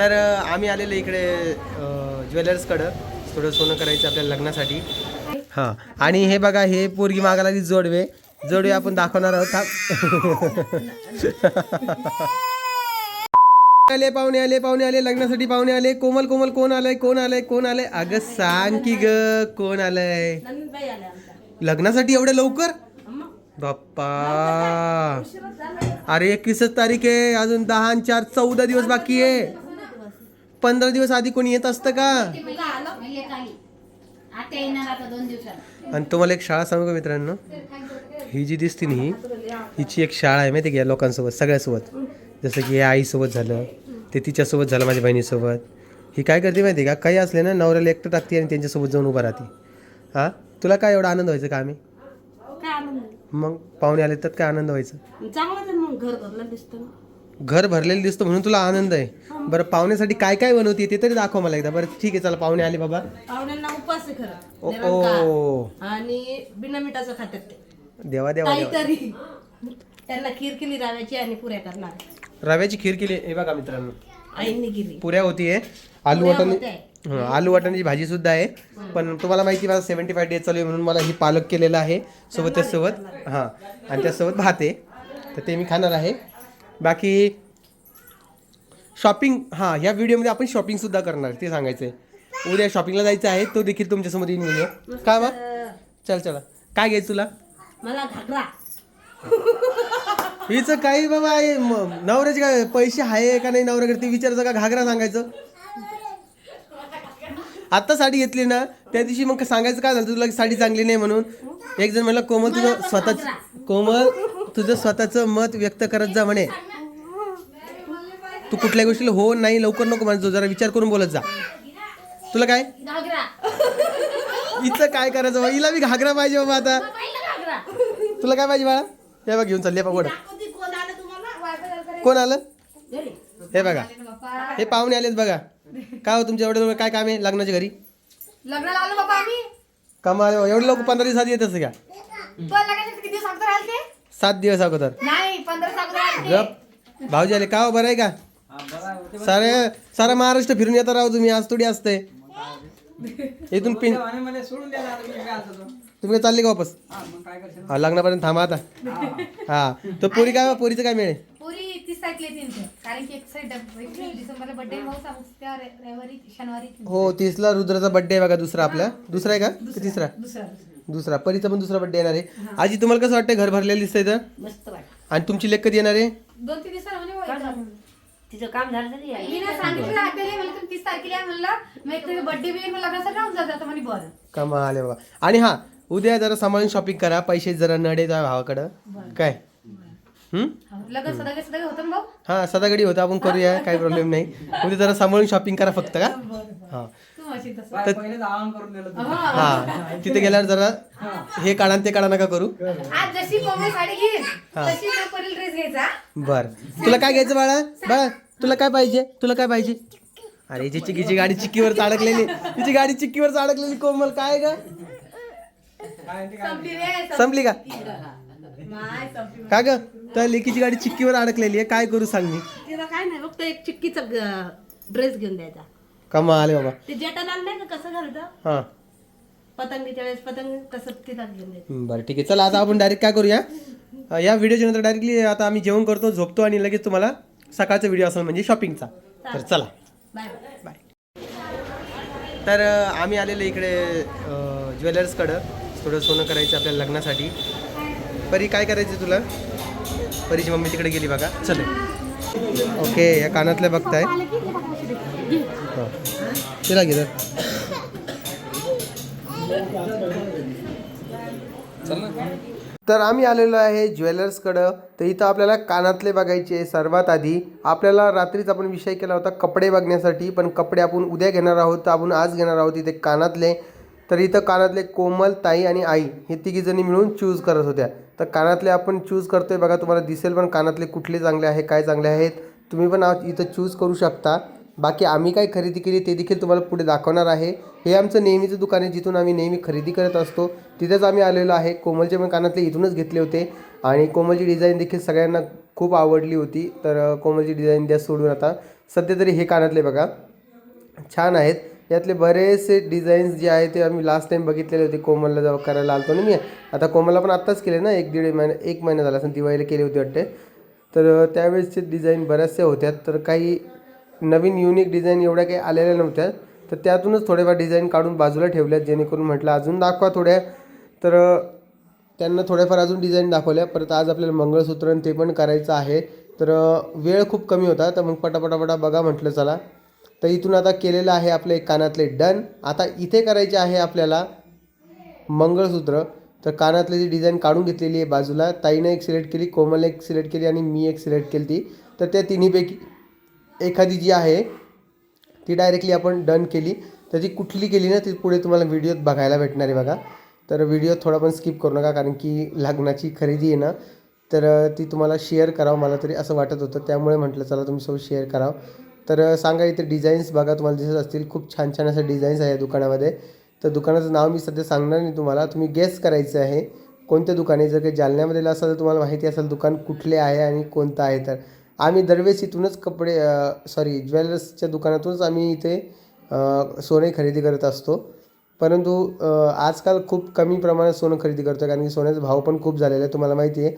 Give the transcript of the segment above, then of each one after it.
तर आम्ही आलेलो इकडे ज्वेलर्सकडं. थोडं सोनं करायचं आपल्या लग्नासाठी. हां. आणि हे बघा हे पोरगी मागायला ती जोडवे. जोडवे आपण दाखवणार आहोत. आले पाहुणे आले पाहुणे आले लग्नासाठी पाहुणे आले. कोमल कोमल कोण आलंय कोण आलंय कोण आलंय? अगं सांग की ग कोण आलंय? लग्नासाठी एवढ्या लवकर? बाप्पा. अरे एकवीसच तारीख आहे. अजून दहा आणि चार चौदा दिवस बाकी आहे. पंधरा दिवस आधी कोणी येत असतं का? आणि तुम्हाला एक शाळा सांगू का मित्रांनो? ही जी दिसते ना ही हिची एक शाळा आहे माहिती आहे का या लोकांसोबत सगळ्यासोबत? जसं की या आईसोबत झालं ते तिच्यासोबत झालं माझ्या बहिणीसोबत. ही काय करते माहिती आहे का? काही असले ना नवऱ्याला एकटं टाकते आणि त्यांच्यासोबत जाऊन उभा राहते. हां? तुला काय एवढा आनंद व्हायचा का आम्ही? मग पाहुणे आले तर काय आनंद व्हायचा? घर भरलेलं दिसतं म्हणून तुला आनंद आहे. बरं पाहुण्यासाठी काय काय बनवते ते तरी दाखव मला एकदा. बरं ठीक आहे चला पाहुणे आले बाबा. पाहुण्यांना उपास आहे ओ खरं ओ. आणि बिना मिठाचं खात्यात ते. देवा देवा देवा. काहीतरी. त्यांना खीर केली रव्याची आणि पुऱ्या करणार. रव्याची खीर केली हे बघा मित्रांनो. आईंनी केली. पुऱ्या होतीये आलू पुऱ्या वाटाणे होत्या. हं, आलू वाटाण्याची भाजी सुद्धा आहे. पण तुम्हाला माहिती माझा सेव्हन्टी फाय डेज चालू आहे म्हणून मला ही पालक केलेला आहे. सोबत त्यासोबत हां. आणि त्यासोबत भात आहे. तर ते मी खाणार आहे. बाकी शॉपिंग हां ह्या व्हिडिओमध्ये आपण शॉपिंग सुद्धा करणार ते सांगायचं आहे उद्या शॉपिंगला जायचं आहे तो देखील तुमच्यासमोर येईन व्हिडिओ काय मग? चल चला. काय घ्यायचं तुला? मला घागरा. हिचं काही बाबा आहे, म- नवऱ्याचे काय पैसे आहे का नाही नवऱ्याकडे ते विचारायचं का घागरा सांगायचं? आता साडी घेतली ना त्या दिवशी मग सांगायचं काय झालं तुला साडी चांगली नाही म्हणून? एक जण म्हणलं कोमल तुझं स्वतःच कोमल तुझं स्वतःचं मत व्यक्त करत जा म्हणे. तू कुठल्या गोष्टीला हो नाही लवकर नको म्हणतो. जरा विचार करून बोलत जा. तुला काय? घागरा. हिचं काय करायचं बा? हिला बी घागरा पाहिजे बाबा आता. तुला काय पाहिजे बाळा? हे बघ घेऊन चालले बघ कोण आलं हे बघा. हे पाहुणे आलेत बघा. काय हो तुमच्या एवढ्या काय काम आहे लग्नाच्या घरी? कमाल एवढे लोक पंधरा दिवसात येत असं का? दिवस सात दिवस अगोदर. भाऊजी आले. का हो? बरं आहे का? सारे सारा महाराष्ट्र फिरून येता राहू तुम्ही आज थोडी असते. इथून पिन तुम्ही काय चालले का वापस? हा लग्नापर्यंत थांबा आता. हा. तो पोरी काय पोरीचं काय मिळेल पुरी तीस तारखेला येते इथे. कारण की एक साईड डिसेंबरला बर्थडे भाऊ सांगू त्या रे- रविवारी शनिवारी हो तीसला रुद्राचा बर्थडे आहे बघा दुसरा आपला. दुसरा आहे का? की तिसरा? दुसरा दुसरा. परीचा पण दुसरा बर्थडे येणार आहे. आजी तुम्हाला कसं वाटतं घर भरलेलं दिसतंय तर मस्त वाटत. आणि तुमची लेख कधी येणार आहे? दोन तीन दिवसाला. तिचं काम झालं तरी आई. मी ना सांगितलं आपल्याला म्हणलं तुम्ही तीस तारखेला या म्हणलं. मग एक बर्थडे बी मग लग्नासाठी राहून जात आता म्हणे बरं. कमाल आहे बाबा आणि हा उद्या जरा सांभाळून शॉपिंग करा पैसे जरा नडे त्या भावाकडं. काय? हम्म? लग्न सदा सदा होतं ना भाऊ? हा सदागडी होता आपण करूया काही प्रॉब्लेम नाही. उद्या जरा सांभाळून शॉपिंग करा फक्त का? हा. तसं तर हा तिथे गेल्यावर जरा हे काढा आणि ते काढा नका करू. आज जशी साडी हा. तशी तो परील ड्रेस घ्यायचा. बर. तुला काय घ्यायचं बाळा? बाळा तुला काय पाहिजे? तुला काय पाहिजे? अरे हिची चिकीची गाडी चिक्कीवर अडकलेली तिची गाडी चिक्कीवर अडकलेली कोमल काय ग? संपली रे संपली. का? माय संपली. का ग? तर लेकीची गाडी चिक्कीवर अडकलेली आहे काय करू सांग मी? तिला काय नाही फक्त एक चिक्कीचा ड्रेस घेऊन द्यायचा. कमा आले बाबा. ते जेठालाल नाही का? कसं घालतं हा. पतंगीच्या वेळेस पतंग तसं तिला घेऊन बरं ठीक आहे. चला आता आपण डायरेक्ट काय करूया? अं, या व्हिडिओच्या नंतर डायरेक्टली आता आम्ही जेवण करतो झोपतो आणि लगेच तुम्हाला सकाळचा व्हिडिओ असेल म्हणजे शॉपिंगचा तर चला. बाय. बाय. तर अं, आम्ही आलेलो इकडे अं, ज्वेलर्सकडं थोडं सोनं करायचं आपल्या लग्नासाठी. परी काय करायचं तुला? परीची मम्मी तिकडे गेली बघा. चल. ओके या कानातल्या बघताय. तिला तर आम्ही आलेलो आहे ज्वेलर्सकडं. तर इथं आपल्याला कानातले बघायचे सर्वात आधी. आपल्याला रात्रीच आपण विषय केला होता कपडे बघण्यासाठी पण कपडे आपण उद्या घेणार आहोत तर आपण आज घेणार आहोत इथे कानातले. तर इथं कानातले कोमल ताई आणि आई हे तिघीजणी मिळून चूज करत होत्या. तर कानातले आपण चूज करतोय बघा तुम्हाला दिसेल पण कानातले कुठले चांगले आहे काय चांगले आहेत. तुम्ही पण आज इथं चूज करू शकता. बाकी आम्ही काय खरेदी केली ते देखील तुम्हाला पुढे दाखवणार आहे. हे आमचं नेहमीचं दुकान आहे जिथून आम्ही नेहमी खरेदी करत असतो. तिथेच आम्ही आलेलो आहे. कोमलचे पण कानातले इथूनच घेतले होते. आणि कोमलची डिझाईन देखील सगळ्यांना खूप आवडली होती. तर कोमलची डिझाईन द्या सोडून आता. सध्या तरी हे कानातले बघा. छान आहेत. यातले बरेचसे डिझाईन्स जे आहे ते आम्ही लास्ट टाइम बघितलेले होते कोमलला जेव्हा करायला आलतो ना मी. आता कोमलला पण आत्ताच केले ना एक दीड महिना एक महिना झाला असं दिवाळीला केली होती वाटते. तर त्यावेळेसचे डिझाईन बऱ्याचशा होत्या. तर काही नवीन युनिक डिझाईन एवढ्या काही आलेल्या नव्हत्या. तर त्यातूनच थोडेफार डिझाईन काढून बाजूला ठेवल्यात जेणेकरून म्हटलं अजून दाखवा थोड्या. तर त्यांना थोड्याफार अजून डिझाईन दाखवल्या. परत आज आपल्याला मंगळसूत्र आणि ते पण करायचं आहे. तर वेळ खूप कमी होता. तर मग पटापटापटा बघा म्हटलं चला. तर इथून आता केलेलं आहे आपले कानातले. डन आता इथे करायचे आहे आपल्याला मंगळसूत्र. तर कानातले जी डिझाईन काढून घेतलेली आहे बाजूला ताईनं एक सिलेक्ट केली कोमलने एक सिलेक्ट केली आणि मी एक सिलेक्ट केली ती. तर त्या तिन्हीपैकी एखादी जी आहे ती डायरेक्टली आपण डन केली. तर ती कुठली केली ना ती पुढे तुम्हाला व्हिडिओत बघायला भेटणार आहे बघा. तर व्हिडिओ थोडा पण स्किप करू नका कारण की लग्नाची खरेदी आहे ना तर ती तुम्हाला शेअर करावं. मला तरी असं वाटत होतं. त्यामुळे म्हटलं चला तुमच्यासोबत शेअर करावं. तर सांगा इथे डिझाईन्स बघा तुम्हाला दिसत असतील. खूप छान छान असे डिझाईन्स आहे या दुकानामध्ये. तर दुकानाचं नाव मी सध्या सांगणार नाही तुम्हाला. तुम्ही गेस करायचं आहे कोणत्या दुकाने. जर काही जालन्यामध्ये असेल तर तुम्हाला माहिती असेल दुकान कुठले आहे आणि कोणतं आहे तर. आम्ही दरवेळेस इथूनच कपडे सॉरी ज्वेलर्सच्या दुकानातूनच आम्ही इथे सोने खरेदी करत असतो. परंतु आजकाल खूप कमी प्रमाणात सोनं खरेदी करतो कारण की सोन्याचा भाव पण खूप झालेला आहे तुम्हाला माहिती आहे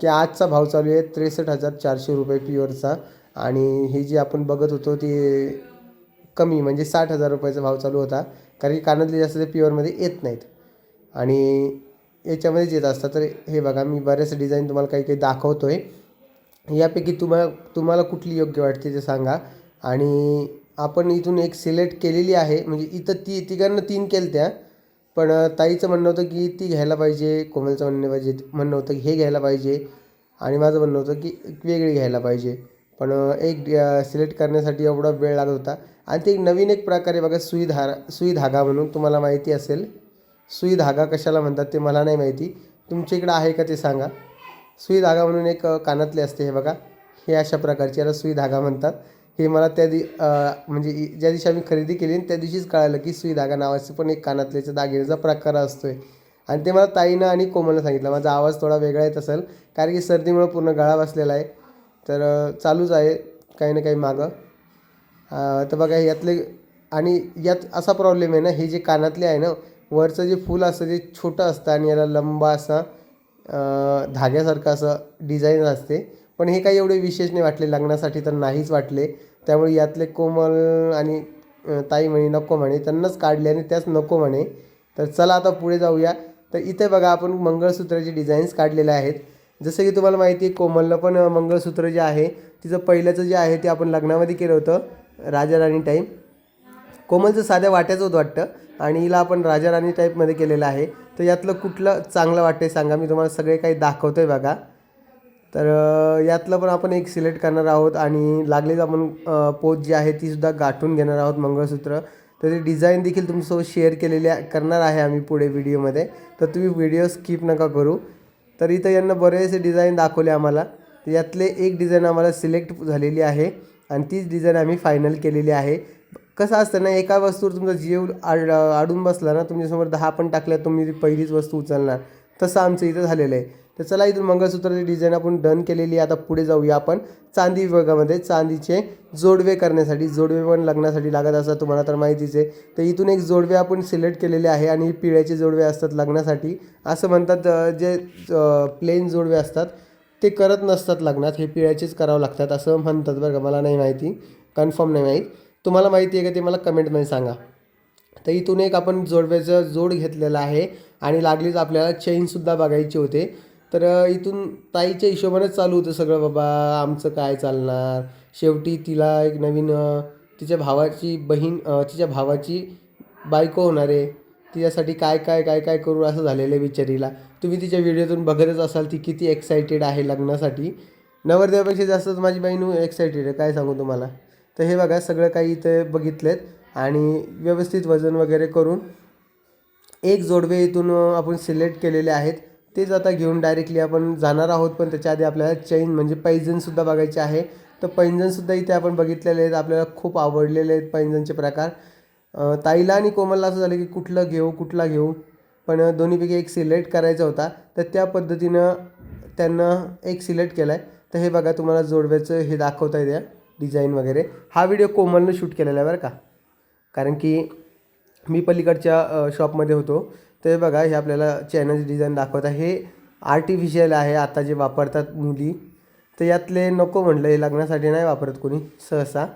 की आजचा भाव चालू आहे त्रेसष्ट हजार चारशे रुपये प्युअरचा. आणि हे जे आपण बघत होतो ते कमी म्हणजे साठ हजार रुपयाचा भाव चालू होता. कारण की कानातले जास्त ते प्युअरमध्ये येत नाहीत. आणि याच्यामध्येच येत असतात. तर हे बघा मी बऱ्याच डिझाईन तुम्हाला काही काही दाखवतो आहे यापैकी तुम्हाला तुम्हाला कुठली योग्य वाटते ते सांगा. आणि आपण इथून एक सिलेक्ट केलेली आहे. म्हणजे इथं ती तिघांना तीन केलत्या. पण ताईचं म्हणणं होतं की ती घ्यायला पाहिजे कोमलचं म्हणणं पाहिजे म्हणणं होतं की हे घ्यायला पाहिजे. आणि माझं म्हणणं होतं की एक वेगळी घ्यायला पाहिजे. पण एक सिलेक्ट करण्यासाठी एवढा वेळ लागत होता. आणि ते एक नवीन एक प्रकारे बघा सुई धारा सुई धागा म्हणून तुम्हाला माहिती असेल. सुई धागा कशाला म्हणतात ते मला नाही माहिती. तुमच्या इकडं आहे का ते सांगा. सुई धागा म्हणून एक कानातले असते हे बघा. हे अशा प्रकारची याला सुई धागा म्हणतात. हे मला त्या दि म्हणजे ज्या दिवशी आम्ही खरेदी केली त्या दिवशीच कळालं की सुई धागा नावाचं पण एक कानातल्याच्या दागिन्याचा प्रकार असतोय. आणि ते मला ताईनं आणि कोमलनं सांगितलं. माझा आवाज थोडा वेगळा येत असेल. कारण की सर्दीमुळं पूर्ण गळा बसलेला आहे. तर चालूच आहे काही ना काही मागं. तर बघा यातले आणि यात असा प्रॉब्लेम आहे ना हे जे कानातले आहे ना वरचं जे फूल असतं ते छोटं असतं आणि याला लंबा असा धाग्यासारखं असं डिझाईन असते. पण हे काही एवढे विशेष नाही वाटले. लग्नासाठी तर नाहीच वाटले. त्यामुळे यातले कोमल आणि ताई म्हणे नको म्हणे. त्यांनाच काढले आणि त्याच नको म्हणे. तर चला आता पुढे जाऊया. तर इथे बघा आपण मंगळसूत्राचे डिझाईन्स काढलेले आहेत. जसं की तुम्हाला माहिती आहे कोमलनं पण मंगळसूत्र जे आहे तिचं पहिल्याचं जे आहे ते आपण लग्नामध्ये केलं होतं. राजा राणी टाईम कोमलचं साध्या वाट्याचं होतं वाटतं. आणि हिला आपण राजा राणी टाईपमध्ये केलेलं आहे. तर यातलं कुठलं चांगलं वाटतंय सांगा. मी तुम्हाला सगळे काही दाखवतो आहे बघा. तर यातलं पण आपण एक सिलेक्ट करणार आहोत. आणि लागलीच आपण पोच जी आहे ती सुद्धा गाठून घेणार आहोत मंगळसूत्र. तर ते डिझाईन देखील तुमच्यासोबत शेअर केलेली करणार आहे आम्ही पुढे व्हिडिओमध्ये तर तुम्ही व्हिडिओ स्किप नका करू. तर इथं यांना बरेचसे डिझाईन दाखवले आम्हाला. तर यातले एक डिझाईन आम्हाला सिलेक्ट झालेली आहे. आणि तीच डिझाईन आम्ही फायनल केलेली आहे. कसं असतं ना एका वस्तूवर तुमचा जीव आड आडून बसला ना तुमच्यासमोर दहा पण टाकल्या तुम्ही पहिलीच वस्तू उचलणार. तसं आमचं इथं झालेलं आहे. तर चला इथून मंगळसूत्राची डिझाईन आपण डन केलेली आहे. आता पुढे जाऊया आपण. चांदी विभागामध्ये चांदीचे जोडवे करण्यासाठी जोडवे पण लग्नासाठी लागत असतात तुम्हाला तर माहितीच आहे. तर इथून एक जोडवे आपण सिलेक्ट केलेले आहे आणि पिळ्याचे जोडवे असतात लग्नासाठी. असं म्हणतात जे प्लेन जोडवे असतात ते करत नसतात लग्नात. हे पिळ्याचेच करावं लागतात असं म्हणतात बरं का. मला नाही माहिती. कन्फर्म नाही माहीत. तुम्हाला माहिती आहे का ते मला कमेंटमध्ये सांगा. तर इथून एक आपण जोडव्याचं जोड घेतलेला आहे आणि लागलीच आपल्याला चेनसुद्धा बघायचे होते. तर इथून ताईच्या हिशोबानेच चालू होतं सगळं बाबा आमचं काय चालणार? शेवटी तिला एक नवीन तिच्या भावाची बहीण तिच्या भावाची बायको होणार आहे. तिच्यासाठी काय काय काय काय करू असं झालेलं आहे बिचारीला. तुम्ही तिच्या व्हिडिओतून बघतच असाल ती किती एक्सायटेड आहे लग्नासाठी. नवरदेवापेक्षा जास्तच माझी बहीण एक्सायटेड आहे. काय सांगू तुम्हाला? तर हे बघा सगळं काही इथे बघितलेत. आणि व्यवस्थित वजन वगैरे करून एक जोडवे इथून आपण सिलेक्ट केलेले आहेत. तेच आता घेऊन डायरेक्टली आपण जाणार आहोत पण त्याच्या आधी आपल्याला चैन म्हणजे पैजनसुद्धा बघायचे आहे. तर पैंजणसुद्धा इथे आपण बघितलेले आहेत. आपल्याला खूप आवडलेले आहेत पैंजणचे प्रकार. ताईला आणि कोमलला असं झालं की कुठलं घेऊ कुठला घेऊ. पण दोन्हीपैकी एक सिलेक्ट करायचा होता. तर त्या पद्धतीनं त्यांना एक सिलेक्ट केला आहे तर हे बघा तुम्हाला जोडव्याचं हे दाखवता येते डिझाईन वगैरे. हा व्हिडिओ कोमलनं शूट केलेला आहे बरं का. कारण की मी पलीकडच्या शॉपमध्ये होतो. ते बघा हे आपल्याला चॅनलची डिझाईन दाखवतात हे आर्टिफिशियल आहे आता जे वापरतात मुली. तर यातले नको म्हटलं हे लग्नासाठी नाही वापरत कोणी सहसा.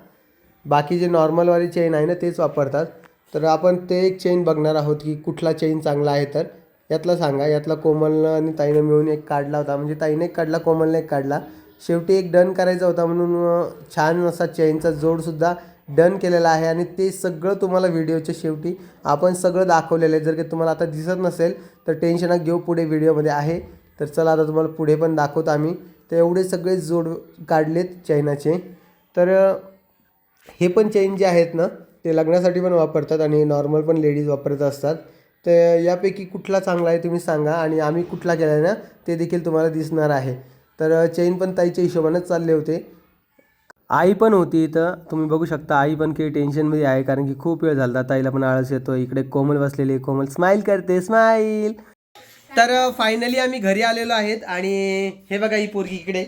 बाकी जे नॉर्मलवाली चेन आहे ना तेच वापरतात. तर आपण ते एक चेन बघणार आहोत की कुठला चेन चांगला आहे तर. यातला सांगा यातला कोमलनं आणि ताईनं मिळून एक काढला होता. म्हणजे ताईने एक काढला कोमलने एक काढला. शेवटी एक डन करायचा होता म्हणून छान असा चेनचा जोडसुद्धा डन केलेला आहे आणि ते सगळं तुम्हाला व्हिडिओच्या शेवटी आपण सगळं दाखवलेलं आहे. जर का तुम्हाला आता दिसत नसेल तर टेन्शन घेऊ पुढे व्हिडिओमध्ये आहे. तर चला आता तुम्हाला पुढे पण दाखवतो आम्ही. तर एवढे सगळे जोड काढलेत चैनाचे तर हे पण चैन जे आहेत ना ते लग्नासाठी पण वापरतात आणि नॉर्मल पण लेडीज वापरत असतात. तर यापैकी कुठला चांगला आहे तुम्ही सांगा आणि आम्ही कुठला केला आहे ना ते देखील तुम्हाला दिसणार आहे. तर चेन पण ताईच्या हिशोबानेच चालले होते. आई पण होती इथं. तुम्ही बघू शकता आई पण काही टेन्शनमध्ये आहे कारण की खूप वेळ झाला. ताईला पण आळस येतो इकडे कोमल बसलेली. कोमल स्माईल करते स्माईल तर फायनली आम्ही घरी आलेलो आहेत आणि हे बघा ही पोरगी इकडे.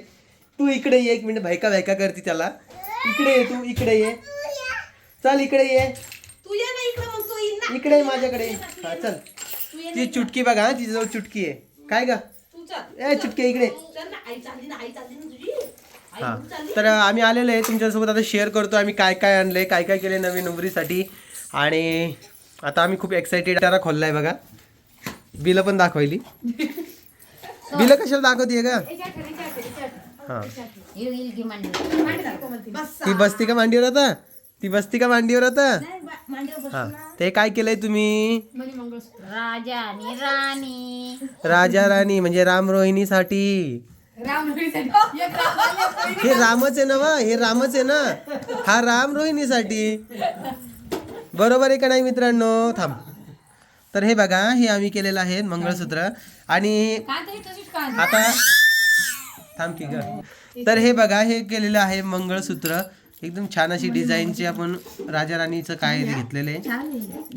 तू इकडे ये एक मिनिट भायका भायका करते त्याला. इकडे ये तू इकडे ये. चल इकडे ये. इकडं माझ्याकडे. हा चल. ती चुटकी बघा तिच्याजवळ चुटकी आहे. काय ग? ए चुटकी इकडे. हा. तर आम्ही आलेलो आहे तुमच्यासोबत आता शेअर करतो आम्ही काय काय आणलंय काय काय केले नवीन उमरीसाठी. आणि आता आम्ही खूप एक्साइटेड तारा खोललाय बघा. बिलं पण दाखवली बिलं कशाला दाखवते का हा ती. बसती का मांडीवर आता? ती बसती का मांडीवर आता? हा. ते काय केलंय तुम्ही? राजा आणि राणी. राजा राणी म्हणजे राम रोहिणीसाठी. हे रामच आहे ना वा हे रामच आहे ना. हा राम रोहिणीसाठी. बरोबर आहे का नाही मित्रांनो? थांब. तर हे बघा हे आम्ही केलेलं आहे मंगळसूत्र. आणि आता थांब की ग. तर हे बघा हे केलेलं आहे मंगळसूत्र. एकदम छान अशी डिझाईनची आपण राजा राणीचं काय घेतलेले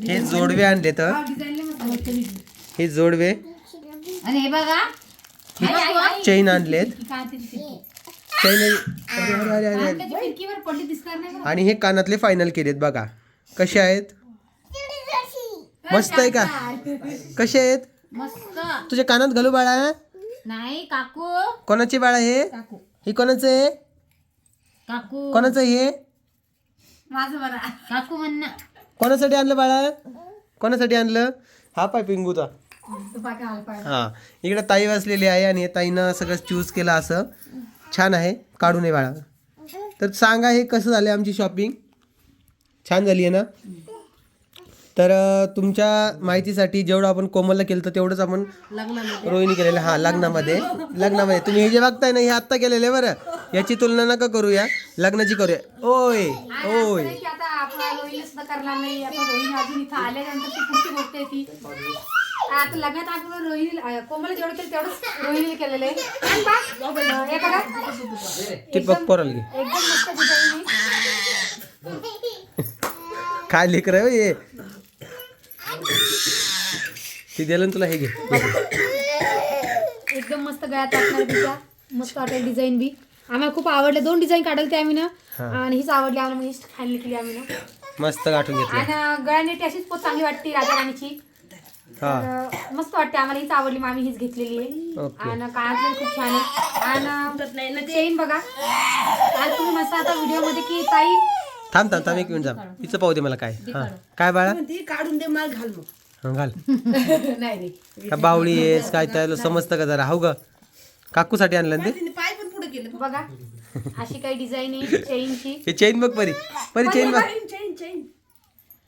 हे जोडवे आणले तर हे जोडवे. आणि हे बघा चैन आणलेत. चैन अरे अरे अरे अरे अरे खिडकीवर पडली दिसणार नाही आणि हे कानातले फायनल केलेत बघा. कसे आहेत? मस्त आहे का? कसे आहेत? मस्त. तुझ्या कानात घालू बाळा नाही काकू. कोणाचे बाळा हे? हे कोणाचं आहे काकू. कोणाचं हे? माझं बरं. काकू म्हण ना कोणासाठी आणलं बाळा? कोणासाठी आणलं? हा पाय पिंगूचा. हा इकडे ताई बसलेली आहे आणि ताईनं सगळं चूज केलं असं. छान आहे काढू नये बाळा. तर सांगा हे कसं झालं आमची शॉपिंग छान झाली आहे ना? तर अं, तुमच्या माहितीसाठी जेवढं आपण कोमलला केलं तर तेवढंच आपण लग्नामध्ये. रोहिणी केलेलं. हा लग्नामध्ये. लग्नामध्ये. तुम्ही हे जे बघताय ना हे आत्ता केलेले बरं. याची तुलना नका करूया. लग्नाची करूया. ओय ओय. की आता आपण रोहिणी सुद्धा करणार नाही आपण रोहिणी अजून इथं आल्यानंतर ती पुढची गोष्ट आहे ती आता लग्नात आपण रोहिणी कोमल जेवढं केलं तेवढंच रोहिणीने केलेलं. आहे हे बघा. ते बघ पोराला घे. एकदम मस्त डिझाईन आहे. काय लेकर आहे हे ती दिलं तुला हे घे. एकदम मस्त गळ्यात असणार तिच्या. मस्त वाटेल डिझाईन बी. आम्हाला खूप आवडले. दोन डिझाईन काढले ते आम्ही ना. आणि हीच आवडली आम्हाला म्हणजे फायनल केली आम्ही ना. मस्त गाठून घेतलं. आणि गळ्याने अशीच पोत चांगली वाटते राजा राणीची हा तर मस्त वाटते आम्हाला हीच आवडली मग आम्ही हीच घेतलेली आहे. आणि खूप छान आहे. आणि चेन बघा. आज तुम्ही मस्त आता व्हिडिओमध्ये की ताई थांब थांब थांब एक मिनिट थांब. तिचं पाहू दे मला काय. हा. काय बाळा? ती काढून दे मला घाल मग. हा, घाल. नाही बावळी आहेस काय त्याला समजतं का जरा? हो ग. काकूसाठी आणलं ना ते? तिने पाय पण पुढे केले. बघा. अशी काही डिझाईन आहे चेनची. हे चेन बघ परी. परी चेन बघ. चैन चैन चैन.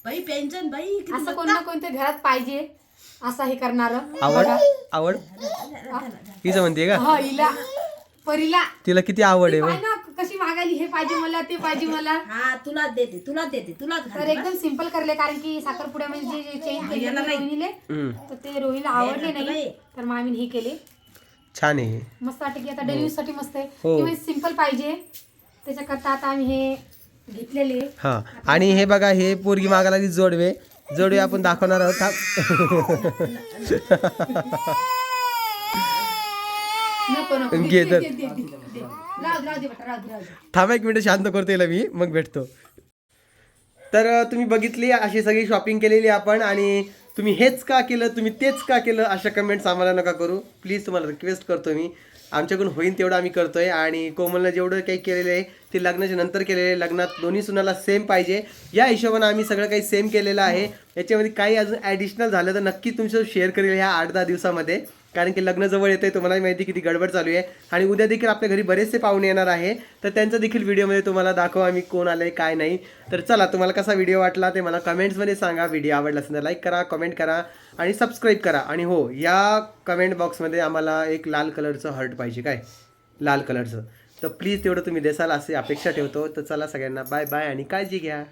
बाई पेन्शन बाई किती असं कोण ना कोणत्या घरात पाहिजे. असं हे करणार. आवड? आवड? तिचं म्हणते का? हा हिला. परीला. तिला किती आवड आहे पाय बघ ना कशी मागायली? हे पाहिजे मला ते पाहिजे मला. हा तुलाच देते तुलाच देते तुलाच तर एकदम सिंपल करले कारण की साखरपुड्यामध्ये जे चेन केले. रोहिणीले हम्म, तर ते रोहिणीला आवडले नाही. तर मग आम्ही हे केले. छान आहे मस्त वाटते की आता डेली साठी मस्त आहे. हो. किंवा सिंपल पाहिजे. त्याच्याकरता आता आम्ही हे घेतलेले. हा. आणि हे बघा हे पोरगी मागायला लागली जोडवे. जोडवे आपण दाखवणार आहोत. थांब. घे तर. एक मिनिट शांत करतो याला मी. मग भेटतो. तर तुम्ही बघितली अशी सगळी शॉपिंग केलेली आपण आणि तुम्ही हेच का केलं तुम्ही तेच का केलं अशा कमेंट्स आम्हाला नका करू. प्लीज तुम्हाला रिक्वेस्ट करतो मी. आमच्याकडून होईन तेवढं आम्ही करतोय. आणि कोमलनं जेवढं काही केलेलं आहे ते लग्नाच्या नंतर केलेलं आहे. लग्नात दोन्ही सुनाला सेम पाहिजे. या हिशोबानं आम्ही सगळं काही सेम केलेलं आहे. याच्यामध्ये काही अजून ॲडिशनल झालं तर नक्की तुमचं शेअर करेल ह्या आठ दहा दिवसामध्ये. कारण की लग्न जवळ येते तुम्हाला माहिती किती गडबड चालू आहे. आणि उद्या देखील आपल्या घरी बरेचसे पाहुणे येणार आहे. तर त्यांचा देखील व्हिडिओमध्ये तुम्हाला दाखवा आम्ही कोण आलंय काय नाही. तर चला तुम्हाला कसा व्हिडिओ वाटला ते मला कमेंट्समध्ये सांगा. व्हिडिओ आवडला असेल तर लाईक करा कमेंट करा आणि सबस्क्राईब करा. आणि हो या कमेंट बॉक्समध्ये आम्हाला एक लाल कलरचं हर्ट पाहिजे. काय? लाल कलरचं. तर प्लीज तेवढं तुम्ही देसाल असे अपेक्षा ठेवतो. तर चला सगळ्यांना बाय बाय आणि काळजी घ्या.